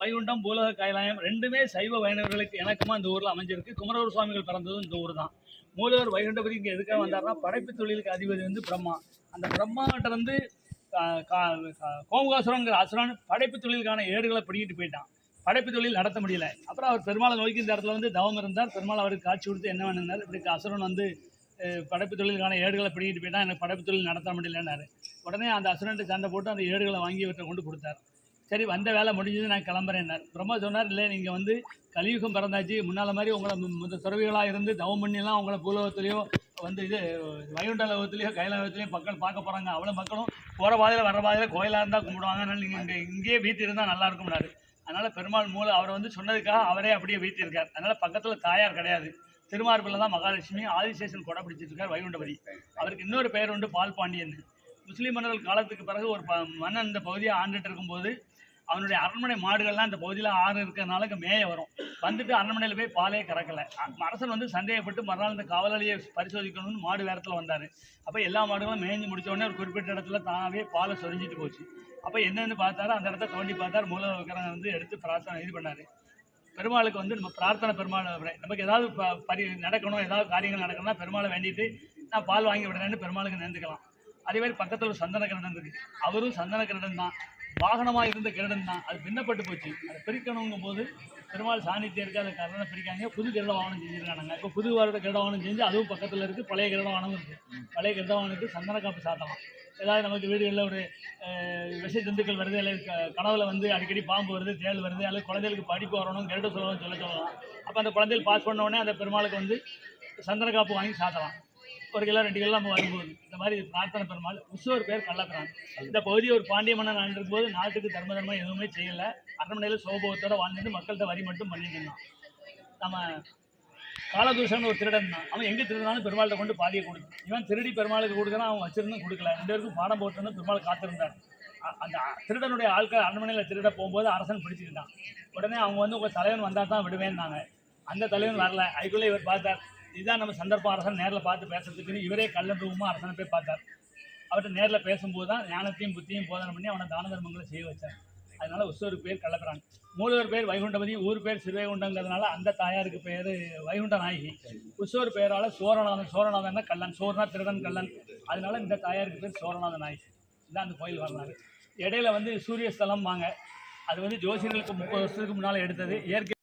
வைகுண்டம் பூலக கைலாயம் ரெண்டுமே சைவ வைணவர்களுக்கு எனக்குமா இந்த ஊரில் அமைஞ்சிருக்கு. குமரவர் சுவாமிகள் பிறந்ததும் இந்த ஊர் தான். மூலவர் வைகுண்டபதி இங்கே எதுக்காக வந்தார்னா படைப்பு தொழிலுக்கு அதிபதி வந்து பிரம்மா. அந்த பிரம்மாட்ட வந்து கா- கா- கோமுகாசுரங்கிற அசுரன் படைப்பு தொழிலுக்கான ஏடுகளை பிடிக்கிட்டு போயிட்டான். படைப்பு தொழில் நடத்த முடியல. அப்புறம் அவர் பெருமாளை நோக்கி இந்த இடத்துல வந்து தவம் இருந்தார். பெருமாள் அவருக்கு காட்சி கொடுத்து என்ன வேணுனார் இப்படி அசுரன் வந்து படைப்பு தொழிலுக்கான ஏடுகளை பிடிக்கிட்டு போயிட்டான். எனக்கு படைப்பு தொழில் நடத்த முடியலன்னாரு. உடனே அந்த அசுரன்ட்டு சண்டை போட்டு அந்த ஏடுகளை வாங்கி இவர்கிட்ட கொண்டு கொடுத்தார். சரி வந்த வேலை முடிஞ்சது நான் கிளம்புறேன்னார். பிரம்மா சொன்னார் இல்லை நீங்கள் வந்து கலியுகம் பிறந்தாச்சு முன்னால் மாதிரி உங்களை முத துறவிகளாக இருந்து தவம் பண்ணிலாம் உங்களை பூலோகத்துலேயோ வந்து இது வைகுண்ட லோகத்துலேயோ மக்கள் பார்க்க போகிறாங்க அவ்வளோ மக்களும் போகிற பாதையில் வர பாதையில் கோயிலாக இருந்தால் கும்பிடுவாங்க. அதனால் நீங்கள் இங்கே இங்கேயே வீட்டு இருந்தால் நல்லா இருக்கும்னாரு. அதனால் பெருமாள் மூல அவர் வந்து சொன்னதுக்காக அவரே அப்படியே வீட்டிருக்கார் அதனால் பக்கத்தில் தாயார் கிடையாது. திருமார்பில் தான் மகாலட்சுமி. ஆதிசேஷன் கொடை பிடிச்சிருக்கார் வைகுண்டபதி. அவருக்கு இன்னொரு பெயர் உண்டு பால் பாண்டியன் முஸ்லீம் மன்னர்கள் காலத்துக்கு பிறகு ஒரு ப- மன்னன் இந்த பகுதியை ஆண்டுட்டு இருக்கும்போது அவனுடைய அரண்மனை மாடுகள்லாம் இந்த பகுதியில் ஆறு இருக்கிறதுனால இங்கே மேய வரும். வந்துட்டு அரண்மனையில் போய் பாலே கறக்கலை. அரசன் வந்து சந்தேகப்பட்டு மறுநாள் இந்த காவலாளியை பரிசோதிக்கணும்னு மாடு வேரத்தில் வந்தார். அப்போ எல்லா மாடுகளும் மேய்ஞ்சு முடிச்ச உடனே ஒரு குறிப்பிட்ட இடத்துல தானாகவே பாலை சொரிஞ்சிட்டு போச்சு. அப்போ என்னன்னு பார்த்தாரு அந்த இடத்த தோண்டி பார்த்தார் மூல விக்கிரகம் வந்து எடுத்து பிரார்த்தனை இது பண்ணார். பெருமாளுக்கு வந்து நம்ம பிரார்த்தனை பெருமாள் நமக்கு ஏதாவது ப- பரி நடக்கணும் ஏதாவது காரியங்கள் நடக்கணும்னா பெருமாளை வேண்டிட்டு நான் பால் வாங்கி விடுறேன்னு பெருமாளுக்கு நேர்ந்துக்கலாம். அதே மாதிரி பக்கத்தில் ஒரு சந்தன கிரடன் இருக்கு. அவரும் சந்தன கிரடன் தான் வாகனமாக இருந்த கிரடன் தான். அது பின்னப்பட்டு போச்சு. அதை பிரிக்கணுங்கும் போது பெருமாள் சாநித்தியம் இருக்கு அதை கரடனை பிரிக்காங்க. புது கிரட வாகனம் செஞ்சுருக்காங்க இப்போ புது வருட கிரட வாகனம் செஞ்சு அதுவும் பக்கத்தில் இருக்குது பழைய கிரட வாகனமும் இருக்குது பழைய கிரட வாகனத்துக்கு சந்தன காப்பு சாத்தலாம் ஏதாவது நமக்கு வீடுகளில் ஒரு விஷ ஜந்துக்கள் வருது அல்லது க- கனவுல வந்து அடிக்கடி பாம்பு வருது தேள் வருது அல்லது குழந்தைகளுக்கு படிப்பு வரணும் கிரட சொல்லணும்னு சொல்ல சொல்லலாம். அப்போ அந்த குழந்தைகள் பாஸ் பண்ண உடனே அந்த பெருமாளுக்கு வந்து சந்தன காப்பு வாங்கி சாத்தலாம். ஒரு கிலோ ரெண்டு கிலோ நம்ம வரும்போது இந்த மாதிரி பிரார்த்தனை பெருமாள் உசுவர் பேர் கள்ளப்பிரான். இந்த பகுதியை ஒரு பாண்டிய மன்னன் ஆண்டிருக்கும் போது நாட்டுக்கு தர்ம தர்மம் எதுவுமே செய்யலை. அரண்மனையில் சோபவத்தோட வாழ்ந்துட்டு மக்கள்கிட்ட வரி மட்டும் பண்ணிட்டு இருந்தான். நம்ம காலதூஷன் ஒரு திருடன் தான். அவன் எங்கே திருடினாலும் பெருமாள்கிட்ட கொண்டு பாதியை கொடுக்கும் இவன் திருடி பெருமாளுக்கு கொடுக்குறான் அவன் வச்சிருந்தும் கொடுக்கல. ரெண்டு பேருக்கும் பாடம் போட்டு பெருமாள் காத்திருந்தார். அந்த திருடனுடைய ஆட்கள் அரண்மனையில் திருட போகும்போது அரசன் பிடிச்சிக்கிட்டான். உடனே அவங்க வந்து உங்கள் தலைவன் வந்தால் தான் விடுவேன்னாங்க. அந்த தலைவன் வரல. அதுக்குள்ளே இவர் பார்த்தார் இதுதான் நம்ம சந்தர்ப்ப அரசன் நேரில் பார்த்து பேசுறதுக்குன்னு இவரே கள்ளந்தூவமாக அரசனை போய் பார்த்தார். அவர்கிட்ட நேரில் பேசும்போது தான் ஞானத்தையும் புத்தியும் போதனை பண்ணி அவனை தான தர்மங்களை செய்ய வச்சார். அதனால உற்சவருக்கு பேர் கள்ளப்பிரான் மூலவர் பேர் வைகுண்டபதி ஊர் பேர் சிறுவைகுண்டங்கிறதுனால அந்த தாயாருக்கு பேர் வைகுண்ட நாயகி. உற்சவர் பேரால் சோரநாதன் சோரநாதன்னா கல்லன் சோர்னா திருடன் கல்லன் அதனால இந்த தாயாருக்கு பேர் சோரநாத நாயகி. இதுதான் அந்த கோயில் வரலாறு. இடையில வந்து சூரிய ஸ்தலம் வாங்க அது வந்து ஜோசியர்களுக்கு முப்பது வருஷத்துக்கு முன்னால் எடுத்தது. இயற்கை